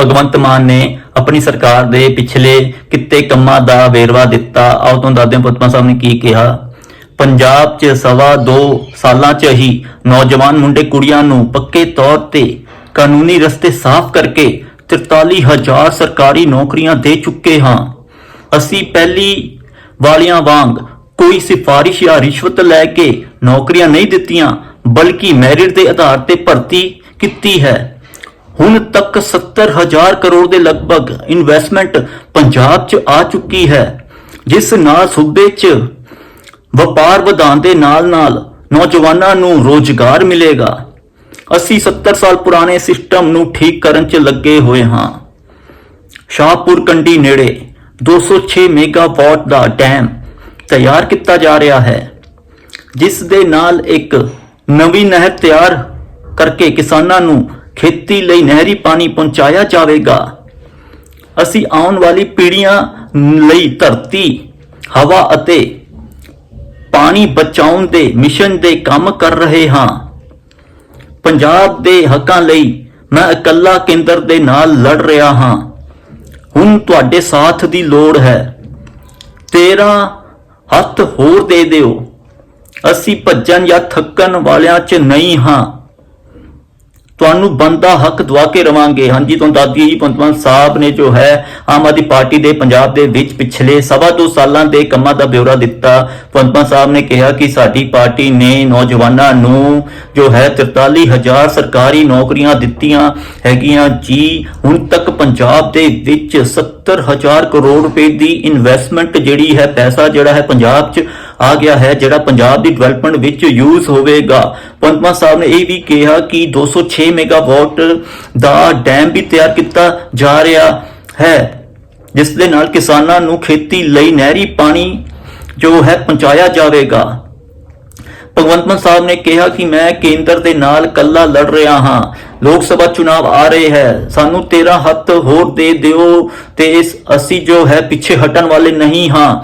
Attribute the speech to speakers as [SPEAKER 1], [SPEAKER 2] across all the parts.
[SPEAKER 1] ਭਗਵੰਤ ਮਾਨ ਨੇ ਆਪਣੀ ਸਰਕਾਰ ਦੇ ਪਿਛਲੇ ਕਿੱਤੇ ਕੰਮਾਂ ਦਾ ਵੇਰਵਾ ਦਿੱਤਾ। ਆਓ ਤੁਹਾਨੂੰ ਦੱਸਦੇ ਹਾਂ ਪੁੱਤਮਾ ਸਾਹਿਬ ਨੇ ਕੀ ਕਿਹਾ। ਪੰਜਾਬ 'ਚ ਸਵਾ ਦੋ ਸਾਲਾਂ 'ਚ ਹੀ ਨੌਜਵਾਨ ਮੁੰਡੇ ਕੁੜੀਆਂ ਨੂੰ ਪੱਕੇ ਤੌਰ ਤੇ ਕਾਨੂੰਨੀ ਰਸਤੇ ਸਾਫ਼ ਕਰਕੇ 43000 ਸਰਕਾਰੀ ਨੌਕਰੀਆਂ ਦੇ ਚੁੱਕੇ ਹਾਂ। ਅਸੀਂ ਪਹਿਲੀ ਵਾਲਿਆਂ ਵਾਂਗ ਕੋਈ ਸਿਫਾਰਿਸ਼ ਜਾਂ ਰਿਸ਼ਵਤ ਲੈ ਕੇ ਨੌਕਰੀਆਂ ਨਹੀਂ ਦਿੱਤੀਆਂ, ਬਲਕਿ ਮੈਰਿਟ ਦੇ ਆਧਾਰ ਤੇ ਭਰਤੀ ਕੀਤੀ ਹੈ। ਹੁਣ ਤੱਕ 70000 ਕਰੋੜ ਦੇ ਲਗਭਗ ਇਨਵੈਸਟਮੈਂਟ ਪੰਜਾਬ 'ਚ ਆ ਚੁੱਕੀ ਹੈ, ਜਿਸ ਨਾਲ ਸੂਬੇ 'ਚ ਵਪਾਰ ਵਧਾਉਣ ਦੇ ਨਾਲ-ਨਾਲ ਨੌਜਵਾਨਾਂ ਨੂੰ ਰੋਜ਼ਗਾਰ ਮਿਲੇਗਾ। ਅਸੀਂ 70 ਸਾਲ ਪੁਰਾਣੇ ਸਿਸਟਮ ਨੂੰ ਠੀਕ ਕਰਨ 'ਚ ਲੱਗੇ ਹੋਏ ਹਾਂ। ਸ਼ਾਹਪੁਰ ਕੰਡੀ ਨੇੜੇ 206 ਮੈਗਾਵਾਟ ਦਾ ਡੈਮ ਤਿਆਰ ਕੀਤਾ ਜਾ ਰਿਹਾ ਹੈ, ਜਿਸ ਦੇ ਨਾਲ ਇੱਕ ਨਵੀਂ ਨਹਿਰ ਤਿਆਰ ਕਰਕੇ ਕਿਸਾਨਾਂ ਨੂੰ ਖੇਤੀ ਲਈ ਨਹਿਰੀ ਪਾਣੀ ਪਹੁੰਚਾਇਆ ਜਾਵੇਗਾ। ਅਸੀਂ ਆਉਣ ਵਾਲੀ ਪੀੜ੍ਹੀਆਂ ਲਈ ਧਰਤੀ, ਹਵਾ ਅਤੇ ਪਾਣੀ ਬਚਾਉਣ ਦੇ ਮਿਸ਼ਨ ਦੇ ਕੰਮ ਕਰ ਰਹੇ ਹਾਂ। ਪੰਜਾਬ ਦੇ ਹੱਕਾਂ ਲਈ ਮੈਂ ਇਕੱਲਾ ਕੇਂਦਰ ਦੇ ਨਾਲ ਲੜ ਰਿਹਾ ਹਾਂ। ਹੁਣ ਤੁਹਾਡੇ ਸਾਥ ਦੀ ਲੋੜ ਹੈ। ਤੇਰਾ ਹੱਥ ਹੋਰ ਦੇ ਦਿਓ। ਅਸੀਂ ਭੱਜਣ ਜਾਂ ਥੱਕਣ ਵਾਲਿਆਂ 'ਚ ਨਹੀਂ ਹਾਂ। ਤੁਹਾਨੂੰ ਬੰਦਾ ਹੱਕ ਦਵਾ ਕੇ ਰਵਾਂਗੇ। ਹਾਂਜੀ, ਤੁਹਾਨੂੰ ਦੱਸ ਦਈਏ ਜੀ ਪੰਤਮਾਨ ਸਾਹਿਬ ਨੇ ਜੋ ਹੈ, ਆਮ ਆਦਮੀ ਪਾਰਟੀ ਦੇ ਪੰਜਾਬ ਦੇ ਵਿੱਚ ਪਿਛਲੇ ਸਵਾ ਦੋ ਸਾਲਾਂ ਦੇ ਕੰਮਾਂ ਦਾ ਬਿਊਰਾ ਦਿੱਤਾ। ਪੰਤਮਾਨ ਸਾਹਿਬ ਨੇ ਕਿਹਾ ਕਿ ਸਾਡੀ ਪਾਰਟੀ ਨੇ ਨੌਜਵਾਨਾਂ ਨੂੰ ਜੋ ਹੈ 43000 ਸਰਕਾਰੀ ਨੌਕਰੀਆਂ ਦਿੱਤੀਆਂ ਹੈਗੀਆਂ ਜੀ। ਹੁਣ ਤੱਕ ਪੰਜਾਬ ਦੇ ਵਿੱਚ 70000 ਕਰੋੜ ਰੁਪਏ ਦੀ ਇਨਵੈਸਟਮੈਂਟ ਜਿਹੜੀ ਹੈ, ਪੈਸਾ ਜਿਹੜਾ ਹੈ ਪੰਜਾਬ 'ਚ ਆ ਗਿਆ ਹੈ ਜਿਹੜਾ ਪੰਜਾਬ ਦੀ ਡਿਵੈਲਪਮੈਂਟ ਵਿੱਚ ਯੂਜ਼ ਹੋਵੇਗਾ। ਪੰਤਮਾ ਸਾਹਿਬ ਨੇ ਇਹ ਵੀ ਕਿਹਾ ਕਿ 206 ਮੈਗਾਵਾਟ ਦਾ ਡੈਮ ਵੀ ਤਿਆਰ ਕੀਤਾ ਜਾ ਰਿਹਾ ਹੈ, ਜਿਸ ਦੇ ਨਾਲ ਕਿਸਾਨਾਂ ਨੂੰ ਖੇਤੀ ਲਈ ਨਹਿਰੀ ਪਾਣੀ ਜੋ ਹੈ ਪਹੁੰਚਾਇਆ ਜਾਵੇਗਾ। ਭਗਵੰਤ ਮਾਨ ਸਾਹਿਬ ਨੇ ਕਿਹਾ ਕਿ ਮੈਂ ਕੇਂਦਰ ਦੇ ਨਾਲ ਕੱਲਾ ਲੜ ਰਿਹਾ ਹਾਂ। ਲੋਕ ਸਭਾ ਚੁਣਾਵ ਆ ਰਹੇ ਹੈ। ਸਾਨੂੰ ਤੇਰਾ ਹੱਥ ਹੋਰ ਦੇ ਦਿਓ ਤੇ ਇਸ ਅਸੀਂ ਜੋ ਹੈ ਪਿੱਛੇ ਹਟਣ ਵਾਲੇ ਨਹੀਂ ਹਾਂ।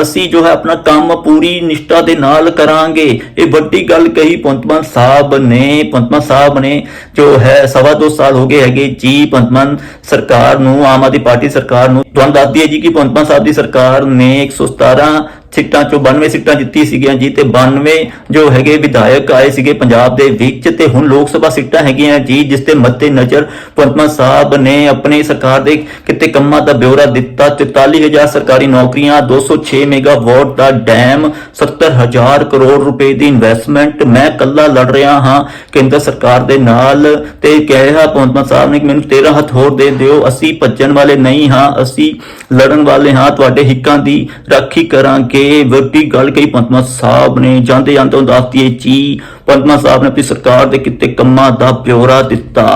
[SPEAKER 1] ਅਸੀਂ ਜੋ ਹੈ ਆਪਣਾ ਕੰਮ ਪੂਰੀ ਨਿਸ਼ਠਾ ਦੇ ਨਾਲ ਕਰਾਂਗੇ। ਇਹ ਵੱਡੀ ਗੱਲ ਕਹੀ ਪੰਤਮਾਨ ਸਾਹਿਬ ਨੇ। ਪੰਤਮਾਨ ਸਾਹਿਬ ਨੇ ਜੋ ਹੈ ਸਵਾ ਦੋ ਸਾਲ ਹੋ ਗਏ ਹੈਗੇ ਜੀ ਪੰਤਮਾਨ ਸਰਕਾਰ ਨੂੰ, ਆਮ ਆਦਮੀ ਪਾਰਟੀ ਸਰਕਾਰ ਨੂੰ। ਤੁਹਾਨੂੰ ਦੱਸ ਦਈਏ ਜੀ ਕਿ ਪੰਤਮਾਨ ਸਾਹਿਬ ਦੀ ਸਰਕਾਰ ਨੇ 117 ਸੀਟਾਂ ਚੋਂ 92 ਸੀਟਾਂ ਜਿੱਤੀ ਸੀਗੀਆਂ ਜੀ, ਤੇ 92 ਜੋ ਹੈਗੇ ਵਿਧਾਇਕ ਆਏ ਸੀਗੇ ਪੰਜਾਬ ਦੇ ਵਿੱਚ, ਤੇ ਹੁਣ ਲੋਕ ਸਭਾ ਸੀਟਾਂ ਹੈਗੀਆਂ ਜੀ, ਜਿਸ ਤੇ ਮੱਦੇ ਨਜ਼ਰ ਪੰਤਮਾ ਸਾਹਿਬ ਨੇ ਆਪਣੀ ਸਰਕਾਰ ਦੇ ਕਿਤੇ ਕੰਮਾਂ ਦਾ ਬਿਊਰਾ ਦਿੱਤਾ। 44000 ਸਰਕਾਰੀ ਨੌਕਰੀਆਂ 206 ਮੈਗਾਵਾਟ ਦਾ ਡੈਮ 70000 ਕਰੋੜ ਰੁਪਏ ਦੀ ਇਨਵੈਸਟਮੈਂਟ ਮੈਂ ਕੱਲਾ ਲੜ ਰਿਹਾ ਹਾਂ, ਕੇਂਦਰ ਸਰਕਾਰ ਦੇ ਨਾਲ। ਤੇ ਕਿਹਾ ਪੰਤਮਾ ਸਾਹਿਬ ਨੇ ਕਿ ਮੈਨੂੰ 13 ਹੱਥ ਹੋਰ ਦੇ ਦਿਓ, ਅਸੀਂ ਭੱਜਣ ਵਾਲੇ ਨਹੀਂ ਹਾਂ, ਅਸੀਂ ਲੜਨ ਵਾਲੇ ਹਾਂ, ਤੁਹਾਡੇ ਹਿੱਕਾਂ ਦੀ ਰਾਖੀ ਕਰਾਂਗੇ। ਵੱਡੀ ਗੱਲ ਕਹੀ ਪੰਤਮਾ ਸਾਹਿਬ ਨੇ ਜਾਂਦੇ ਜਾਂਦੇ ਦੱਸਦੀਏ ਜੀ ਪੰਤਮਾ ਸਾਹਿਬ ਨੇ ਆਪਣੀ ਸਰਕਾਰ ਦੇ ਕਿਤੇ ਕੰਮਾਂ ਦਾ ਬਿਊਰਾ ਦਿੱਤਾ।